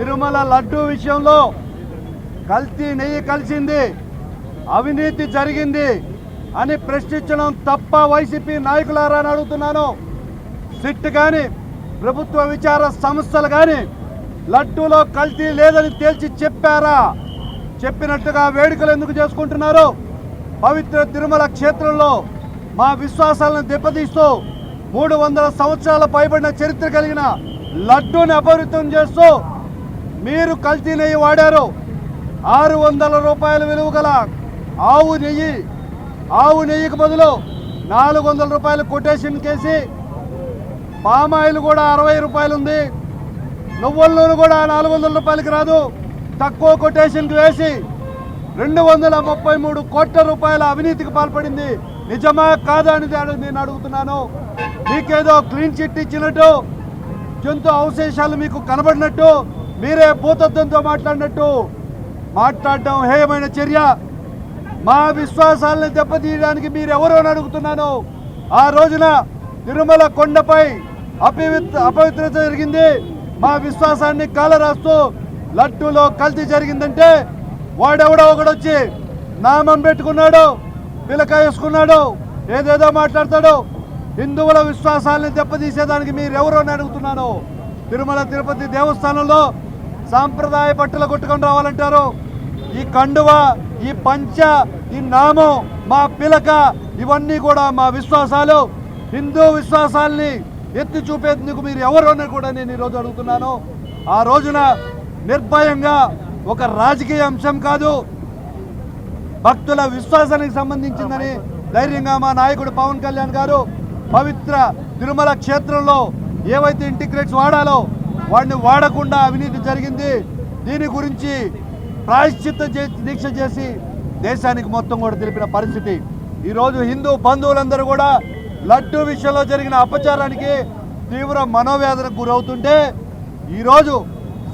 తిరుమల లడ్డూ విషయంలో కల్తీ నెయ్యి కలిసింది అవినీతి జరిగింది అని ప్రశ్నించడం తప్ప వైసీపీ నాయకులారా అని అడుగుతున్నాను. సిట్ కానీ ప్రభుత్వ విచార సంస్థలు కానీ లడ్డూలో కల్తీ లేదని తేల్చి చెప్పారా? చెప్పినట్టుగా వేడుకలు ఎందుకు చేసుకుంటున్నారు? పవిత్ర తిరుమల క్షేత్రంలో మా విశ్వాసాలను దెబ్బతీస్తూ మూడు వందల సంవత్సరాల పైబడిన చరిత్ర కలిగిన లడ్డూని అపవిత్రం చేస్తూ మీరు కల్తీ నెయ్యి వాడారు. ఆరు వందల రూపాయల విలువ గల ఆవు నెయ్యి ఆవు నెయ్యికి బదులు నాలుగు వందల రూపాయలు కొటేషన్ కేసి పామాయిల్ కూడా అరవై రూపాయలు ఉంది. నువ్వుల నూనె కూడా నాలుగు వందల రూపాయలకి రాదు. తక్కువ కొటేషన్కి వేసి రెండు వందల ముప్పై మూడు కోట్ల రూపాయల అవినీతికి పాల్పడింది. నిజమా కాదా అని నేను అడుగుతున్నాను. మీకేదో క్లీన్ చిట్ ఇచ్చినట్టు జంతు అవశేషాలు మీకు కనబడినట్టు మీరే భూతత్వంతో మాట్లాడినట్టు మాట్లాడడం హేయమైన చర్య. మా విశ్వాసాలను దెబ్బతీయడానికి మీరు అని అడుగుతున్నాను. ఆ రోజున తిరుమల కొండపై అపవిత్ర అపవిత్రత జరిగింది. మా విశ్వాసాన్ని కాలరాస్తూ లడ్డూలో కల్తీ జరిగిందంటే వాడెవడో ఒకడొచ్చి నామం పెట్టుకున్నాడు పిలక వేసుకున్నాడు ఏదేదో మాట్లాడతాడు. హిందువుల విశ్వాసాలను దెబ్బతీసేదానికి మీరు అని అడుగుతున్నాను. తిరుమల తిరుపతి దేవస్థానంలో సాంప్రదాయ బట్టలు కొట్టుకొని రావాలంటారు. ఈ కండువ ఈ పంచ ఈ నామం మా పిలక ఇవన్నీ కూడా మా విశ్వాసాలు. హిందూ విశ్వాసాల్ని ఎత్తి చూపేందుకు మీరు ఎవరు కూడా నేను ఈరోజు అడుగుతున్నాను. ఆ రోజున నిర్భయంగా ఒక రాజకీయ అంశం కాదు భక్తుల విశ్వాసానికి సంబంధించిందని ధైర్యంగా మా నాయకుడు పవన్ కళ్యాణ్ గారు పవిత్ర తిరుమల క్షేత్రంలో ఏవైతే ఇంటిగ్రేట్స్ వాడాలో వాడిని వాడకుండా అవినీతి జరిగింది. దీని గురించి ప్రాయశ్చిత్త దీక్ష చేసి దేశానికి మొత్తం కూడా తెలిపిన పరిస్థితి. ఈరోజు హిందూ బంధువులందరూ కూడా లడ్డు విషయంలో జరిగిన అపచారానికి తీవ్ర మనోవేదనకు గురవుతుంటే ఈరోజు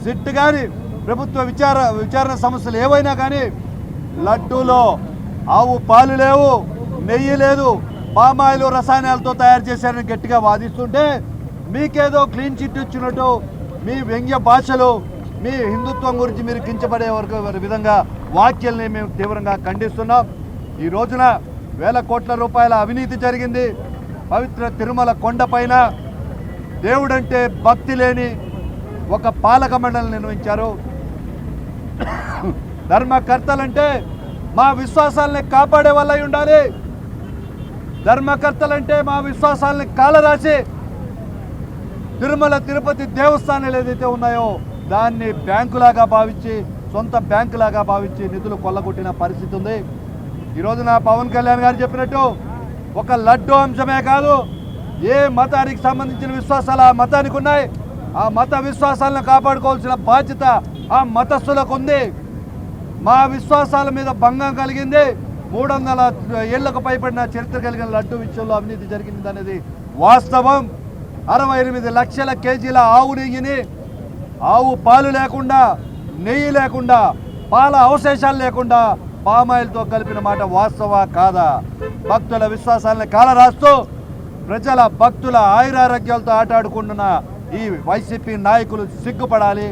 సిట్ కానీ ప్రభుత్వ విచార విచారణ సమస్యలు ఏవైనా కానీ లడ్డూలో ఆవు పాలు లేవు నెయ్యి లేదు పామాయిలు రసాయనాలతో తయారు చేశారని గట్టిగా వాదిస్తుంటే మీకేదో క్లీన్ చిట్ ఇచ్చినట్టు మీ వ్యంగ్య భాషలో మీ హిందుత్వం గురించి మీరు కించబడే వరకు విధంగా వ్యాఖ్యల్ని మేము తీవ్రంగా ఖండిస్తున్నాం. ఈ రోజున వేల కోట్ల రూపాయల అవినీతి జరిగింది. పవిత్ర తిరుమల కొండపైన దేవుడంటే భక్తి లేని ఒక పాలక మండలి నిర్వహించారు ధర్మకర్తలంటే మా విశ్వాసాలని కాపాడే వాళ్ళ ఉండాలి. ధర్మకర్తలంటే మా విశ్వాసాలని కాలరాసి తిరుమల తిరుపతి దేవస్థానాలు ఏదైతే ఉన్నాయో దాన్ని బ్యాంకులాగా భావించి సొంత బ్యాంకులాగా భావించి నిధులు కొల్లగొట్టిన పరిస్థితి ఉంది. ఈరోజు నా పవన్ కళ్యాణ్ గారు చెప్పినట్టు ఒక లడ్డు అంశమే కాదు ఏ మతానికి సంబంధించిన విశ్వాసాలు ఆ మతానికి ఉన్నాయి ఆ మత విశ్వాసాలను కాపాడుకోవాల్సిన బాధ్యత ఆ మతస్థులకు ఉంది. మా విశ్వాసాల మీద భంగం కలిగింది. మూడు వందల ఏళ్ళకు పైబడిన చరిత్ర కలిగిన లడ్డు విషయంలో అవినీతి జరిగింది అనేది వాస్తవం. అరవై ఎనిమిది లక్షల కేజీల ఆవు నెయ్యిని ఆవు పాలు లేకుండా నెయ్యి లేకుండా పాల అవశేషాలు లేకుండా పామాయిల్తో కలిపిన మాట వాస్తవా కాదా? భక్తుల విశ్వాసాలను కాలరాస్తూ ప్రజల భక్తుల ఆయురారోగ్యాలతో ఆటాడుకుంటున్న ఈ వైసీపీ నాయకులు సిగ్గుపడాలి.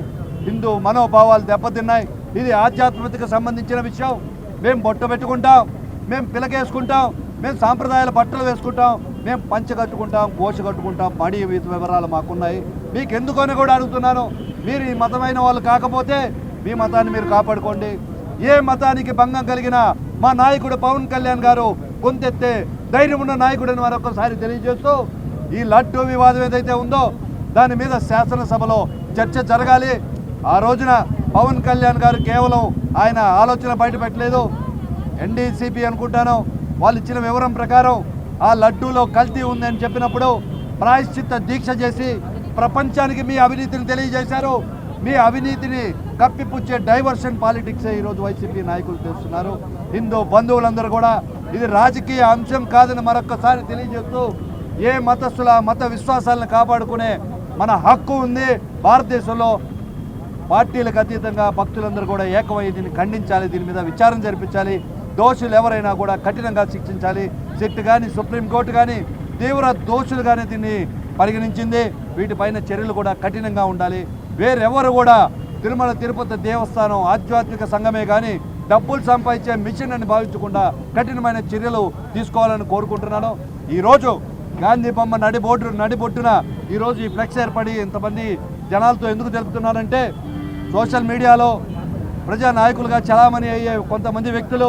హిందూ మనోభావాలు దెబ్బతిన్నాయి. ఇది ఆధ్యాత్మికతకు సంబంధించిన విషయం. మేము బొట్టు పెట్టుకుంటాం. మేము పిలకేసుకుంటాం. మేము సాంప్రదాయాల బట్టలు వేసుకుంటాం. మేము పంచ కట్టుకుంటాం కట్టుకుంటాం మడి వీటి వివరాలు మాకున్నాయి. మీకు ఎందుకని కూడా అడుగుతున్నాను. మీరు ఈ మతమైన వాళ్ళు కాకపోతే మీ మతాన్ని మీరు కాపాడుకోండి. ఏ మతానికి భంగం కలిగినా మా నాయకుడు పవన్ కళ్యాణ్ గారు గొంతెత్తే ధైర్యం ఉన్న నాయకుడిని మరొకసారి తెలియజేస్తూ ఈ లడ్డు వివాదం ఏదైతే ఉందో దాని మీద శాసనసభలో చర్చ జరగాలి. ఆ రోజున పవన్ కళ్యాణ్ గారు కేవలం ఆయన ఆలోచన బయట పెట్టలేదు ఎన్డీసీపీ అనుకుంటాను. వాళ్ళు ఇచ్చిన వివరం ప్రకారం ఆ లడ్డూలో కల్తీ ఉందని చెప్పినప్పుడు ప్రాయశ్చిత్త దీక్ష చేసి ప్రపంచానికి మీ అవినీతిని తెలియజేశారు. మీ అవినీతిని కప్పిపుచ్చే డైవర్షన్ పాలిటిక్స్ ఈరోజు వైసీపీ నాయకులు చేస్తున్నారు. హిందూ బంధువులందరూ కూడా ఇది రాజకీయ అంశం కాదని మరొక్కసారి తెలియజేస్తూ ఏ మతస్థుల మత విశ్వాసాలను కాపాడుకునే మన హక్కు ఉంది. భారతదేశంలో పార్టీలకు అతీతంగా భక్తులందరూ కూడా ఏకమై దీన్ని ఖండించాలి దీని మీద విచారం జరిపించాలి. దోషులు ఎవరైనా కూడా కఠినంగా శిక్షించాలి. సిట్ కానీ సుప్రీంకోర్టు కానీ తీవ్ర దోషులుగానే దీన్ని పరిగణించింది. వీటిపైన చర్యలు కూడా కఠినంగా ఉండాలి. వేరెవరు కూడా తిరుమల తిరుపతి దేవస్థానం ఆధ్యాత్మిక సంఘమే కానీ డబ్బులు సంపాదించే మిషన్ అని భావించకుండా కఠినమైన చర్యలు తీసుకోవాలని కోరుకుంటున్నాను. ఈరోజు గాంధీ బొమ్మ నడిబోటు నడిబొట్టున ఈరోజు ఈ ఫ్లెక్స్ ఏర్పడి ఇంతమంది జనాలతో ఎందుకు తెలుపుతున్నారంటే సోషల్ మీడియాలో ప్రజా నాయకులుగా చలామణి అయ్యే కొంతమంది వ్యక్తులు